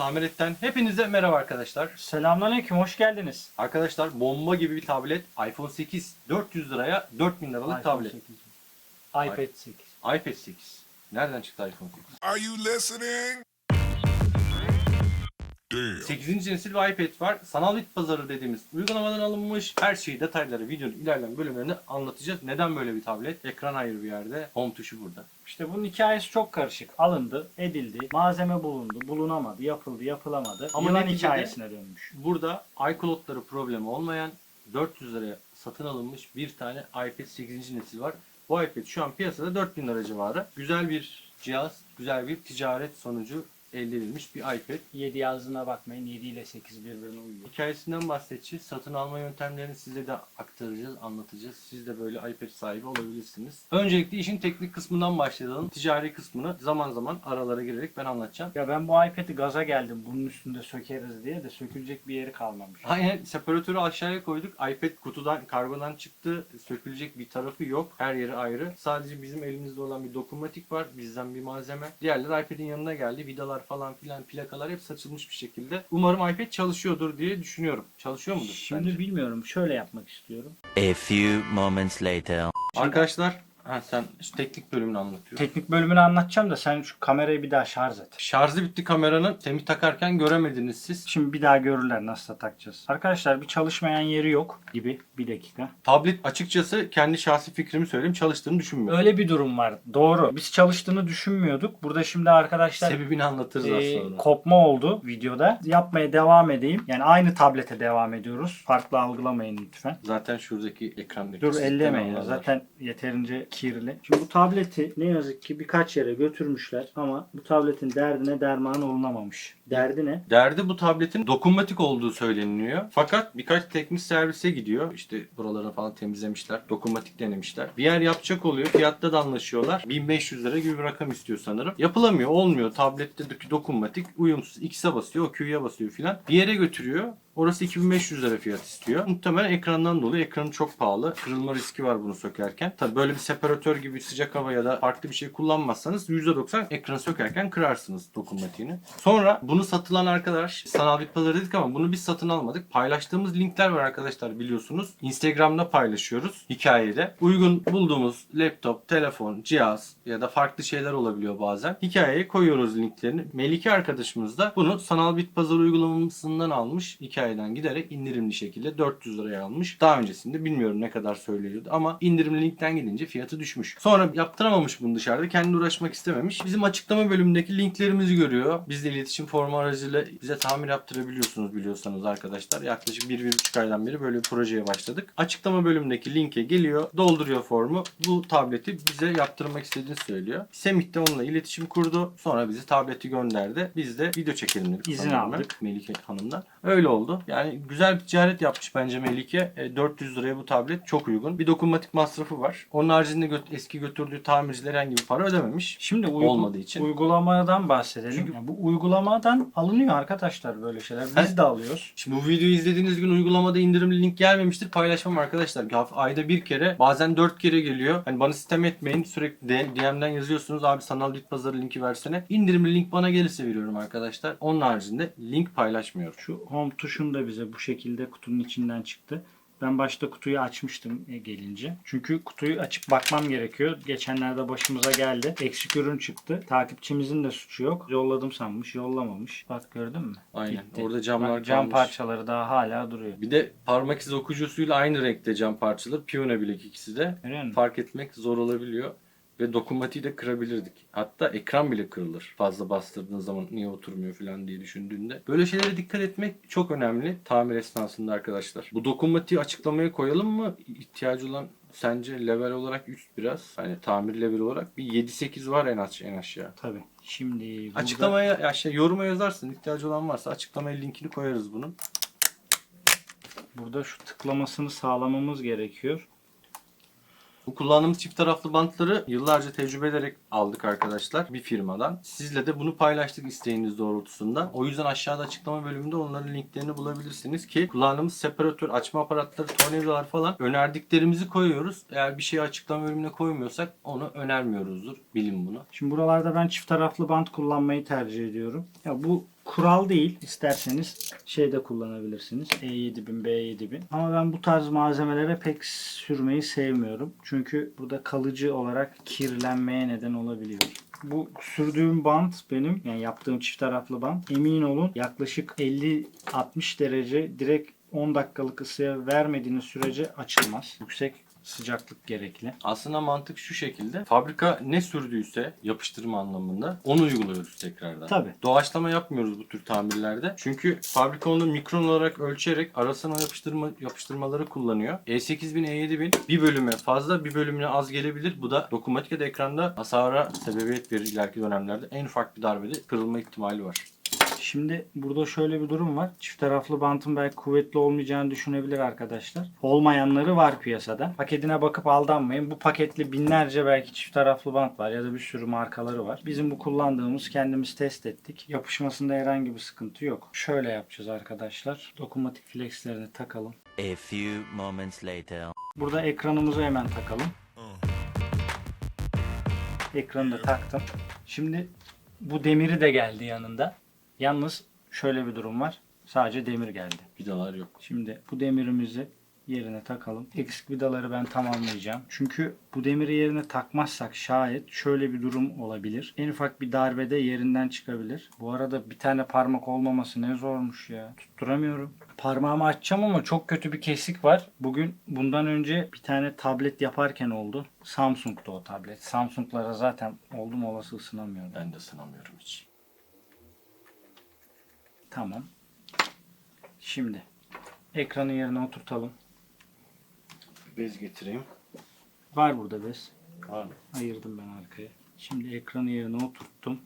Tamiretten hepinize merhaba arkadaşlar. Selamünaleyküm, hoş geldiniz. Arkadaşlar bomba gibi bir tablet iPhone 8 400 liraya 4000 liralık tablet. 8. iPad 8. iPad 8. Nereden çıktı iPhone 8? Are you listening? Damn. 8. nesil bir iPad var. Sanal bit pazarı dediğimiz uygulamadan alınmış. Her şeyi detayları videonun ilerleyen bölümlerinde anlatacağız. Neden böyle bir tablet? Ekran ayrı bir yerde. Home tuşu burada. İşte bunun hikayesi çok karışık. Alındı, edildi, malzeme bulundu, bulunamadı, yapıldı, yapılamadı. Ama Yılan hikayesine dönmüş. Burada iCloud'ları problemi olmayan 400 liraya satın alınmış bir tane iPad 8. nesil var. Bu iPad şu an piyasada 4000 lira civarı. Güzel bir cihaz, güzel bir ticaret sonucu elde edilmiş bir iPad. 7 yazdığına bakmayın, 7 ile 8 birbirine uyuyor. Hikayesinden bahsedeceğiz. Satın alma yöntemlerini size de aktaracağız, anlatacağız. Siz de böyle iPad sahibi olabilirsiniz. Öncelikle işin teknik kısmından başlayalım. Ticari kısmını zaman zaman aralara girerek ben anlatacağım. Ya ben bu iPad'i gaza geldim, bunun üstünde sökeriz diye de sökülecek bir yeri kalmamış. Aynen separatörü aşağıya koyduk. iPad kutudan, kargodan çıktı. Sökülecek bir tarafı yok. Her yeri ayrı. Sadece bizim elimizde olan bir dokunmatik var. Bizden bir malzeme. Diğerleri iPad'in yanına geldi. Vidalar falan filan plakalar hep saçılmış bir şekilde. Umarım iPad çalışıyordur diye düşünüyorum. Çalışıyor mudur? Şimdi sence? bilmiyorum, şöyle yapmak istiyorum. A few moments later. Arkadaşlar ha, sen şu teknik bölümünü anlatıyorsun. Teknik bölümünü anlatacağım da sen şu kamerayı bir daha şarj et. Şarjı bitti kameranın. Semih takarken göremediniz siz. Şimdi bir daha görürler nasıl da takacağız. Arkadaşlar bir çalışmayan yeri yok gibi. Bir dakika. Tablet açıkçası kendi şahsi fikrimi söyleyeyim çalıştığını düşünmüyorum. Öyle bir durum var. Doğru. Biz çalıştığını düşünmüyorduk. Burada şimdi arkadaşlar Sebebini anlatırız e, sonra. kopma oldu videoda. Yapmaya devam edeyim. Yani aynı tablete devam ediyoruz. Farklı algılamayın lütfen. Zaten şuradaki ekrandaki Dur sistem ellemeyin. alanlar. Zaten yeterince kirli. Şimdi bu tableti ne yazık ki birkaç yere götürmüşler ama bu tabletin derdine derman olunamamış. Derdi ne? Derdi bu tabletin dokunmatik olduğu söyleniyor. Fakat birkaç teknik servise gidiyor. İşte buralarını falan temizlemişler. Dokunmatik denemişler. Bir yer yapacak oluyor. Fiyatta da anlaşıyorlar. 1500 lira gibi bir rakam istiyor sanırım. Yapılamıyor. Olmuyor. Tablette dokunmatik uyumsuz. X'e basıyor. O Q'ya basıyor filan. Bir yere götürüyor. Orası 2500 lira fiyat istiyor. Muhtemelen ekrandan dolayı ekranı çok pahalı. Kırılma riski var bunu sökerken. Tabi böyle bir separatör gibi sıcak hava ya da farklı bir şey kullanmazsanız %90 ekranı sökerken kırarsınız dokunmatiğini. Sonra bunu satılan arkadaş sanal bit pazarı dedik ama bunu biz satın almadık. Paylaştığımız linkler var arkadaşlar biliyorsunuz. Instagram'da paylaşıyoruz hikayede. Uygun bulduğumuz laptop, telefon, cihaz ya da farklı şeyler olabiliyor bazen. Hikayeye koyuyoruz linklerini. Melike arkadaşımız da bunu sanal bit pazarı uygulamasından almış. Hikayeden giderek indirimli şekilde 400 liraya almış. Daha öncesinde bilmiyorum ne kadar söylüyordu ama indirimli linkten gidince fiyatı düşmüş. Sonra yaptıramamış bunu dışarıda. Kendi uğraşmak istememiş. Bizim açıklama bölümündeki linklerimizi görüyor. Bizle iletişim formu aracılığıyla bize tamir yaptırabiliyorsunuz biliyorsanız arkadaşlar. Yaklaşık 1-1,5 aydan beri böyle bir projeye başladık. Açıklama bölümündeki linke geliyor. Dolduruyor formu. Bu tableti bize yaptırmak istediğini söylüyor. Semih de onunla iletişim kurdu. Sonra bize tableti gönderdi. Biz de video çekelim dedik. İzin aldık. Melike Hanım'dan. Öyle oldu. Yani güzel bir ticaret yapmış bence Melike. E, 400 liraya bu tablet çok uygun. Bir dokunmatik masrafı var. Onun haricinde gö- eski götürdüğü tamirciler herhangi bir para ödememiş. Şimdi uygu- Olmadığı için. uygulamadan bahsedelim. Çünkü- Yani bu uygulamadan alınıyor arkadaşlar böyle şeyler. Biz He. de alıyoruz. Şimdi bu videoyu izlediğiniz gün uygulamada indirimli link gelmemiştir. Paylaşmam arkadaşlar. Ayda bir kere bazen dört kere geliyor. Hani bana sistem etmeyin. Sürekli DM'den yazıyorsunuz. Abi sanal bit pazarı linki versene. İndirimli link bana gelirse veriyorum arkadaşlar. Onun haricinde link paylaşmıyorum. Şu home tuşun da bize bu şekilde kutunun içinden çıktı. Ben başta kutuyu açmıştım e, gelince. Çünkü kutuyu açıp bakmam gerekiyor. Geçenlerde başımıza geldi. Eksik ürün çıktı. Takipçimizin de suçu yok. Yolladım sanmış, yollamamış. Bak gördün mü? Aynen. Gitti. Orada camlar Bak, cam kalmış. parçaları daha hala duruyor. Bir de parmak izi okuyucusuyla aynı renkte cam parçaları. Piyano bilek ikisi de. Fark etmek zor olabiliyor. Ve dokunmatiği de kırabilirdik. Hatta ekran bile kırılır. Fazla bastırdığın zaman niye oturmuyor falan diye düşündüğünde. Böyle şeylere dikkat etmek çok önemli tamir esnasında arkadaşlar. Bu dokunmatiği açıklamaya koyalım mı? İhtiyacı olan sence level olarak üst biraz. Hani tamir level olarak bir 7-8 var en az en aşağı. Tabii. Şimdi burada... Açıklamaya ya şey yoruma yazarsın. ihtiyacı olan varsa açıklamaya linkini koyarız bunun. Burada şu tıklamasını sağlamamız gerekiyor. Bu kullandığımız çift taraflı bantları yıllarca tecrübe ederek aldık arkadaşlar bir firmadan. Sizle de bunu paylaştık isteğiniz doğrultusunda. O yüzden aşağıda açıklama bölümünde onların linklerini bulabilirsiniz ki kullandığımız separatör, açma aparatları, tornavidalar falan önerdiklerimizi koyuyoruz. Eğer bir şeyi açıklama bölümüne koymuyorsak onu önermiyoruzdur. Bilin bunu. Şimdi buralarda ben çift taraflı bant kullanmayı tercih ediyorum. Ya bu kural değil. İsterseniz şeyde kullanabilirsiniz. E7000, B7000. Ama ben bu tarz malzemelere pek sürmeyi sevmiyorum. Çünkü burada kalıcı olarak kirlenmeye neden olabiliyor. Bu sürdüğüm bant benim yani yaptığım çift taraflı bant. Emin olun yaklaşık 50-60 derece direkt 10 dakikalık ısıya vermediğiniz sürece açılmaz. Yüksek sıcaklık gerekli. Aslında mantık şu şekilde. Fabrika ne sürdüyse yapıştırma anlamında onu uyguluyoruz tekrardan. Tabii. Doğaçlama yapmıyoruz bu tür tamirlerde. Çünkü fabrika onu mikron olarak ölçerek arasına yapıştırma yapıştırmaları kullanıyor. E E8000, E7000 bir bölüme fazla bir bölümüne az gelebilir. Bu da dokunmatik ekranda hasara sebebiyet verir ileriki dönemlerde. En ufak bir darbede kırılma ihtimali var. Şimdi burada şöyle bir durum var. Çift taraflı bantın belki kuvvetli olmayacağını düşünebilir arkadaşlar. Olmayanları var piyasada. Paketine bakıp aldanmayın. Bu paketli binlerce belki çift taraflı bant var ya da bir sürü markaları var. Bizim bu kullandığımız kendimiz test ettik. Yapışmasında herhangi bir sıkıntı yok. Şöyle yapacağız arkadaşlar. Dokunmatik flexlerini takalım. A few moments later. Burada ekranımızı hemen takalım. Ekranı da taktım. Şimdi bu demiri de geldi yanında. Yalnız şöyle bir durum var. Sadece demir geldi. Vidalar yok. Şimdi bu demirimizi yerine takalım. Eksik vidaları ben tamamlayacağım. Çünkü bu demiri yerine takmazsak şayet şöyle bir durum olabilir. En ufak bir darbede yerinden çıkabilir. Bu arada bir tane parmak olmaması ne zormuş ya. Tutturamıyorum. Parmağımı açacağım ama çok kötü bir kesik var. Bugün bundan önce bir tane tablet yaparken oldu. Samsung'da o tablet. Samsung'lara zaten oldum olası ısınamıyorum. Ben de sınamıyorum hiç. Tamam. Şimdi ekranın yerine oturtalım. Bez getireyim. Var burada bez. Var mı? Ayırdım ben arkaya. Şimdi ekranı yerine oturttum.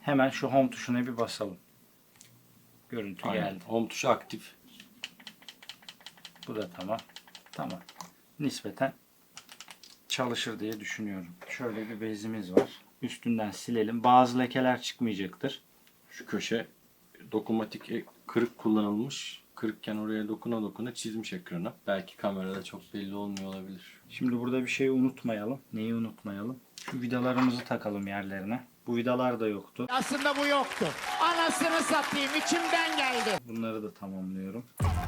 Hemen şu home tuşuna bir basalım. Görüntü Aynen. geldi. Home tuşu aktif. Bu da tamam. Tamam. Nispeten çalışır diye düşünüyorum. Şöyle bir bezimiz var. Üstünden silelim. Bazı lekeler çıkmayacaktır. Şu köşe dokunmatik e- kırık kullanılmış. Kırıkken oraya dokuna dokuna çizmiş ekranı. Belki kamerada çok belli olmuyor olabilir. Şimdi burada bir şey unutmayalım. Neyi unutmayalım? Şu vidalarımızı takalım yerlerine. Bu vidalar da yoktu. Aslında bu yoktu. Anasını satayım içimden geldi. Bunları da tamamlıyorum. Tamam.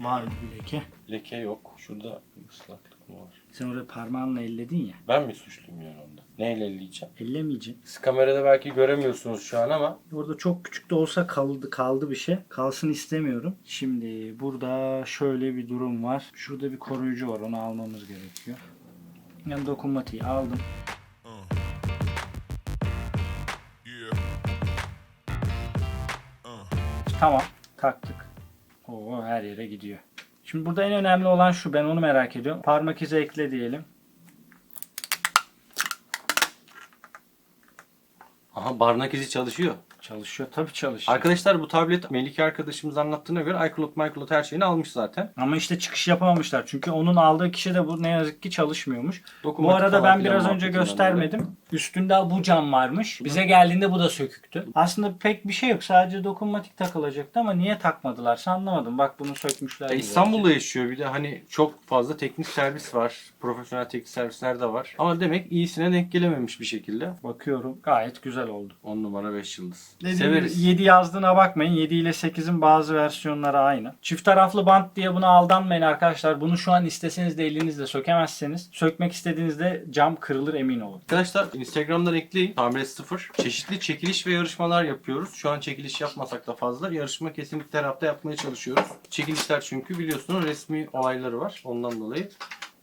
Var bir leke. Leke yok. Şurada ıslaklık var? Sen oraya parmağınla elledin ya. Ben mi suçluyum yani onda? Neyle elleyeceğim? Ellemeyeceksin. Siz kamerada belki göremiyorsunuz şu an ama Orada çok küçük de olsa kaldı kaldı bir şey. Kalsın istemiyorum. Şimdi burada şöyle bir durum var. Şurada bir koruyucu var. Onu almamız gerekiyor. Yani dokunmatiği aldım. Tamam. Taktık. Oo her yere gidiyor. Şimdi burada en önemli olan şu. Ben onu merak ediyorum. Parmak izi ekle diyelim. aha barnak izi çalışıyor. Çalışıyor. Tabii çalışıyor. Arkadaşlar bu tablet Melike arkadaşımız anlattığına göre iCloud, MyCloud her şeyini almış zaten. Ama işte çıkış yapamamışlar. Çünkü onun aldığı kişi de bu ne yazık ki çalışmıyormuş. Bu Dokunmatik arada falan ben biraz önce göstermedim. Üstünde bu cam varmış. Bize geldiğinde bu da söküktü. Aslında pek bir şey yok. Sadece dokunmatik takılacaktı ama niye takmadılarsa anlamadım. Bak bunu sökmüşler. E, gibi. İstanbul'da yaşıyor bir de hani çok fazla teknik servis var. Profesyonel teknik servisler de var. Ama demek iyisine denk gelememiş bir şekilde. Bakıyorum. Gayet güzel oldu. 10 numara 5 yıldız. Dediğim Severiz. gibi 7 yazdığına bakmayın. 7 ile 8'in bazı versiyonları aynı. Çift taraflı bant diye buna aldanmayın arkadaşlar. Bunu şu an isteseniz de elinizle sökemezseniz. Sökmek istediğinizde cam kırılır emin olun. Arkadaşlar Instagram'dan ekleyin. Tamir 0. Çeşitli çekiliş ve yarışmalar yapıyoruz. Şu an çekiliş yapmasak da fazla. Yarışma kesinlikle her hafta yapmaya çalışıyoruz. Çekilişler çünkü biliyorsunuz resmi olayları var. Ondan dolayı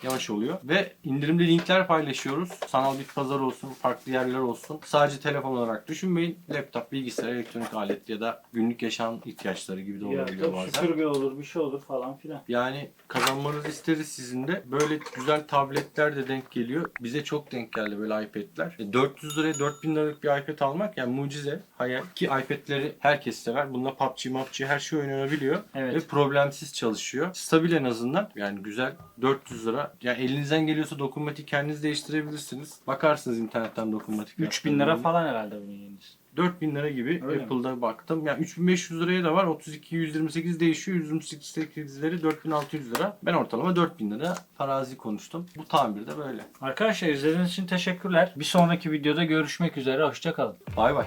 yavaş oluyor. Ve indirimli linkler paylaşıyoruz. Sanal bit pazar olsun, farklı yerler olsun. Sadece telefon olarak düşünmeyin. Laptop, bilgisayar, elektronik alet ya da günlük yaşam ihtiyaçları gibi de olabiliyor bazen. süpürge olur bir şey olur falan filan. Yani kazanmanızı isteriz sizin de. Böyle güzel tabletler de denk geliyor. Bize çok denk geldi böyle iPad'ler. E, 400 liraya 4000 liralık bir iPad almak yani mucize. Hayal. Ki iPad'leri herkes sever. Bunda PUBG, PUBG her şey oynanabiliyor. Evet. Ve problemsiz çalışıyor. Stabil en azından. Yani güzel 400 lira Ya elinizden geliyorsa dokunmatik kendiniz değiştirebilirsiniz. Bakarsınız internetten dokunmatik. 3000 lira falan herhalde bunun yenisi. 4000 lira gibi Öyle mi? Apple'da baktım. Yani 3500 liraya da var. 32 128 değişiyor. 128'leri 4600 lira. Ben ortalama 4000 lira farazi konuştum. Bu tamirde böyle. Arkadaşlar izlediğiniz için teşekkürler. Bir sonraki videoda görüşmek üzere. Hoşçakalın. Bay bay.